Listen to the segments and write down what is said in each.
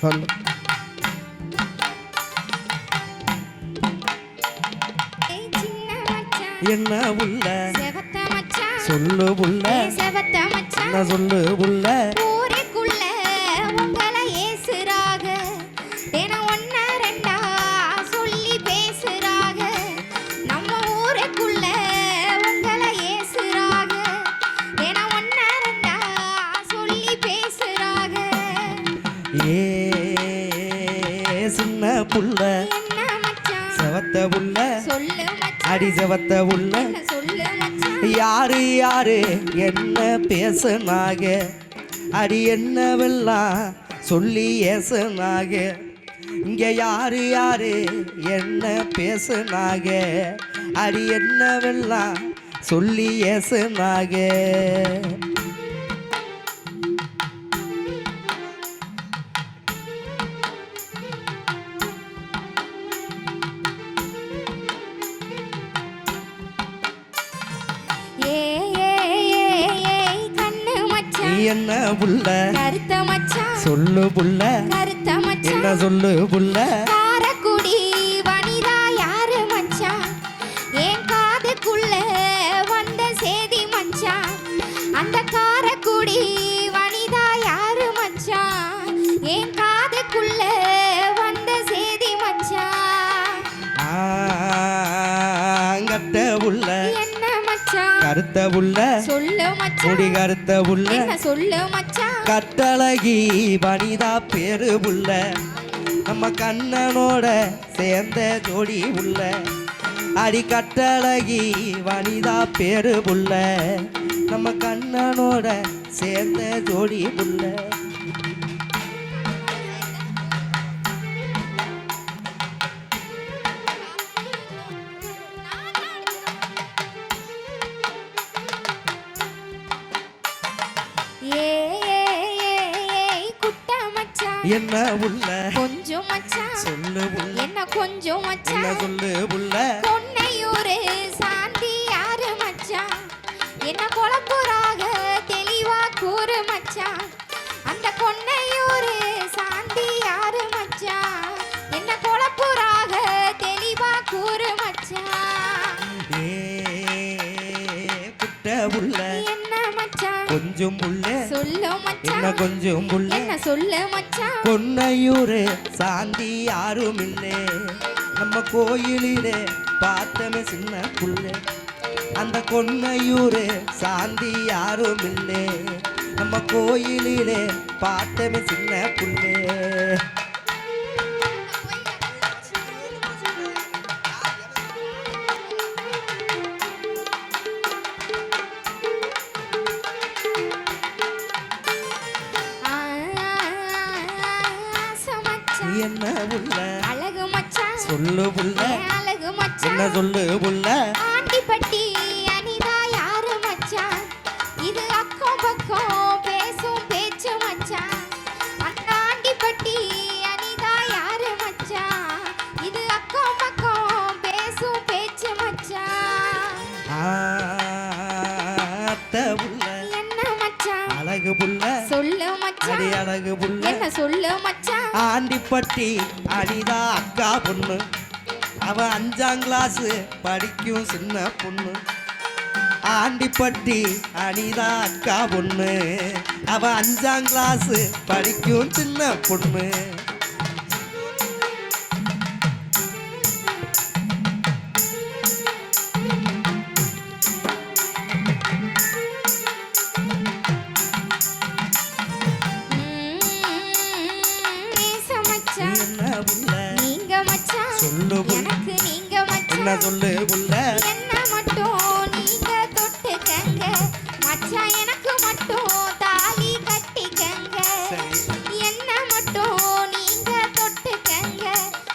மச்சான் என்ன உள்ள? சொல்லு உள்ள. என்ன சொல்லு உள்ள. சின்ன புள்ள செவத்த மச்சான். அடி செவத்த மச்சான்? யாரு யாரு? என்ன பேசுனாக? அடி என்னவெல்லாம் சொல்லி ஏசுனாக? இங்க யாரு யாரு? என்ன பேசுனாக? அடி என்னவெல்லாம் சொல்லி ஏசுனாக? என்ன சொல்லு புள்ள? காரக்குடி வனிதா யாரு மச்சான் என் காதுக்குள்ள வந்த சேதி மச்சான் அந்த காரக்குடி வனிதா யாரு மச்சான் என் காதுக்குள்ள வந்த சேதி மச்சான் ஆங்கட்ட உள்ள. என்ன மச்சான் கருத்த உள்ள. சொல்லு முடி மச்சான் கருத்த உள்ள. என்ன சொல்லு மச்சான் கட்டழகி வனிதா பேரு உள்ள. நம்ம கண்ணனோட சேர்ந்த ஜோடி உள்ள. அடி கட்டழகி வனிதா பேரு உள்ள. நம்ம கண்ணனோட சேர்ந்த ஜோடி மச்சான் என்ன உள்ள? கொஞ்சம் மச்சான் சொல்லு என்ன கொஞ்சம் மச்சான் சொல்லு உள்ள. கொஞ்சம் உள்ள. சொல்லு என்ன கொஞ்சம் உள்ள. என்ன சொல்லு மச்சான். கொன்னையூரு சாந்தி யாரும் இல்லே. நம்ம கோயிலிலே பார்த்தமே சின்ன புள்ளே. அந்த கொன்னையூரு சாந்தி யாரும் இல்லே. நம்ம கோயிலிலே பார்த்தமே சின்ன புள்ளே. சொல்லு புள்ள. அழகு என்ன மச்சான் சொல்லு புள்ள. ஆண்டிப்பட்டி அனிதா யாரு மச்சான்? இது அக்கம் பக்கம் பேசும் பேச்சு மச்சான். அந்த ஆண்டிப்பட்டி அனிதா யாரு மச்சான்? இது அக்கம் பக்கம் பேசும் பேச்சு மச்சான். என்ன மச்சான்? அழகு புள்ள. சொல்லு மச்சான். அழகு புள்ள. என்ன சொல்லு மச்சான்? ஆண்டிப்பட்டி அனிதா அக்கா பொண்ணு. அவன் அஞ்சாம் கிளாஸ் படிக்கும் சின்ன பொண்ணு. ஆண்டிப்பட்டி அனிதா அக்கா பொண்ணு. அவன் அஞ்சாம் கிளாஸ் படிக்கும் சின்ன பொண்ணு. சொல்லு புள்ள என்ன மட்டும் நீங்க தொட்டுக்கங்க மச்சான் எனக்கு மட்டும் தாலி கட்டிக்கங்க என்ன மட்டும் நீங்க தொட்டுக்கங்க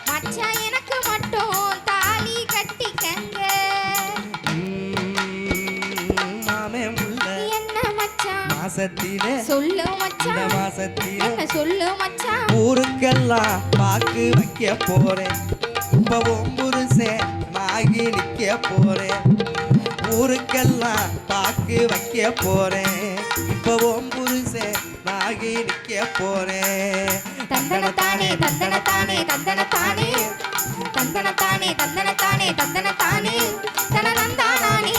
மச்சான் எனக்கு மட்டும் தாலி கட்டிக்கங்க மாமே புள்ள என்ன மச்சான் மாசத்திலே சொல்லு இந்த மச்சான் மாசத்திலே என்ன சொல்லு மச்சான் ஊருக்கெல்லாம் பாக்கு வைக்க போறேன். இப்ப ஒம்புருசேன் நாகி நிக்க போறேன். ஊருக்கெல்லாம் பாக்கு வைக்க போறேன். இப்பவும் ஒம்புருசேன் நாகி ஆளாகி நிக்க போறேன். தந்தனத்தானே தந்தனத்தானே தந்தனத்தானே. தந்தனத்தானே தந்தனத்தானே தந்தனத்தானே. தனனந்தானானே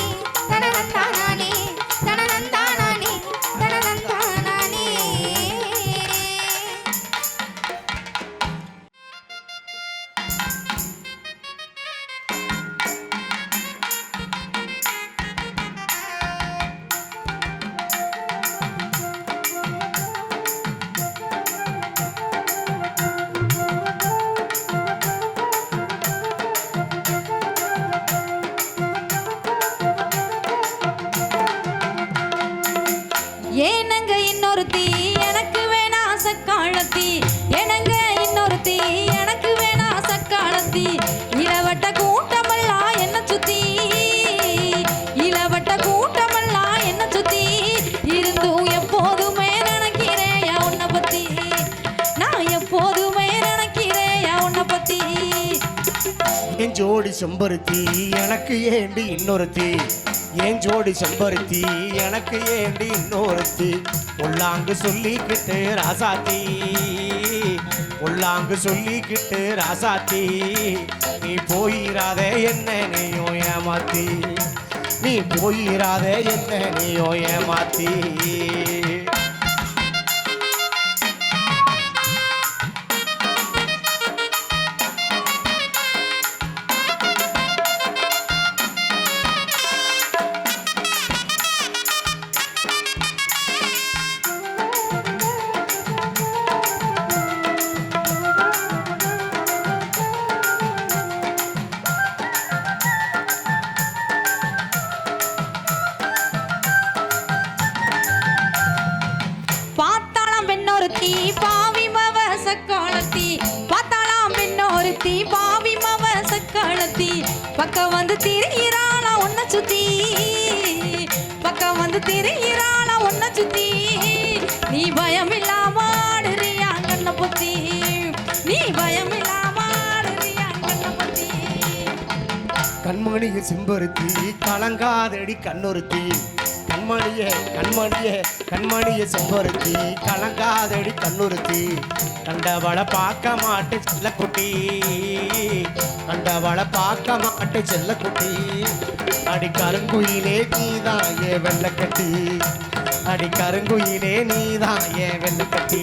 இன்னொருத்தி எனக்கு வேணா சக்காலத்தி. எனங்க இன்னொருத்தி எனக்கு வேணா சக்காலத்தி. இளவட்ட கூட்டமெல்லாம் என்ன சுத்தி? இளவட்ட கூட்டமெல்லாம் என்ன சுத்தி? இருந்தும் எப்போதுமே நினைக்கிறேன் உன்னை பத்தி? நான் எப்போதுமே நினைக்கிறேன் உன்னை பத்தி? என் ஜோடி செம்பருத்தி எனக்கு ஏண்டி இன்னொருத்தி? என் ஜோடி செம்பருத்தி எனக்கு ஏண்டி இன்னொருத்தி? உள்ளாங்கு சொல்லிக்கிட்டு ராசாத்தி. உள்ளாங்கு சொல்லிக்கிட்டு ராசாத்தி. நீ போயிராத என்ன நீயோ ஏமாத்தி. நீ போயிராத என்ன நீயோ ஏமாத்தி. சுத்தி. பக்கம் வந்து திரியிறானா உன்னை சுத்தி. பக்கம் வந்து திரியிறானா உன்னை சுத்தி. நீ பயம் இல்லாம ஆடுறியா கண்ணை பொத்தி. நீ பயம் இல்லாம ஆடுறியா கண்ணை பொத்தி. செம்பருத்தி கலங்காதடி கண்ணொருத்தி. கண்மணியே கண்மணியே கண்மணியை செம்பருத்தி கலங்காதடி கண்ணுறுத்தி. கண்டவளை பார்க்க மாட்டு செல்லக்குட்டி. கண்டவளை பார்க்க மாட்டு செல்லக்குட்டி. அடி கருங்குயிலே நீதான் ஏ வெள்ளக்கட்டி. அடி கருங்குயிலே நீதான் ஏ வெள்ளக்கட்டி.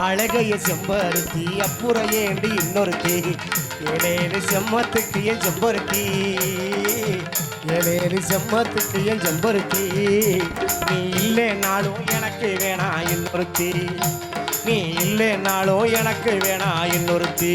அழகைய செம்பருத்தி அப்புறையேண்டி இன்னொருத்தி. ஏழேழு செம்மத்துக்கு என் செம்பருத்தி. ஏழேழு செம்மத்துக்கு என் செம்பருத்தி. நீ இல்லைனாலும் எனக்கு வேணா இன்னொருத்தி. நீ இல்லைனாலும் எனக்கு வேணா இன்னொருத்தி.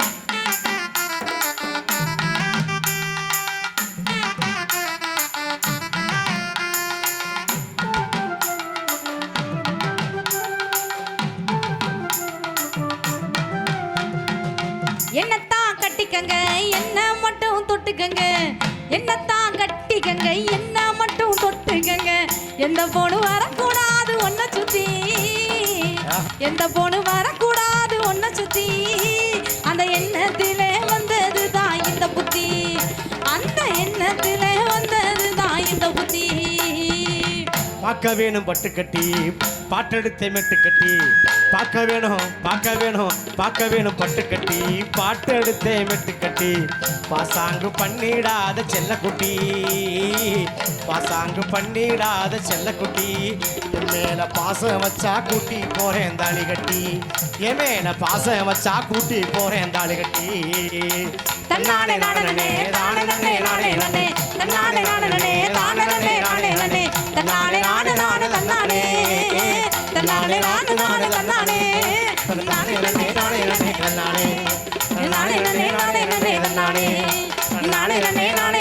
என்னத்தான் கட்டிக்கங்க என்ன மட்டும் தொட்டுக்கங்க எந்த பொண்ணு வரக்கூடாது ஒன்ன சுத்தி. எந்த பொண்ணு வரக்கூடாது ஒன்ன சுத்தி. அந்த எண்ணத்திலே வந்தது தான் இந்த புத்தி. அந்த எண்ணத்திலே வந்தது தான் இந்த புத்தி. பார்க்க வேணும் பட்டு கட்டி பாட்டெடுத்த மெட்டு கட்டி. பார்க்க வேணும் பார்க்க வேணும் பார்க்க வேணும் பட்டு கட்டி. பாட்டெடுத்த மெட்டு கட்டி. பாசாங்கு பண்ணிடாத செல்லக்குட்டி பாசாங்கு பண்ணிடாத செல்லக்குட்டி மேல பாசம் வச்சா கூட்டி போறேன் தாலி கட்டி. என் மேல பாசம் வச்சா கூட்டி போறேன் தாலி கட்டி. தன்னாலே நானே தானே நன்னே நானே நன்னே தன்னானே தானே நன்னே நானே கண்ணானே கண்ணானே நானே நானே கண்ணானே தன்னானே நானே நானே தன்னானே தன்னானே நன்னே நானே நன்னே நானே கண்ணானே நானே நானே நானே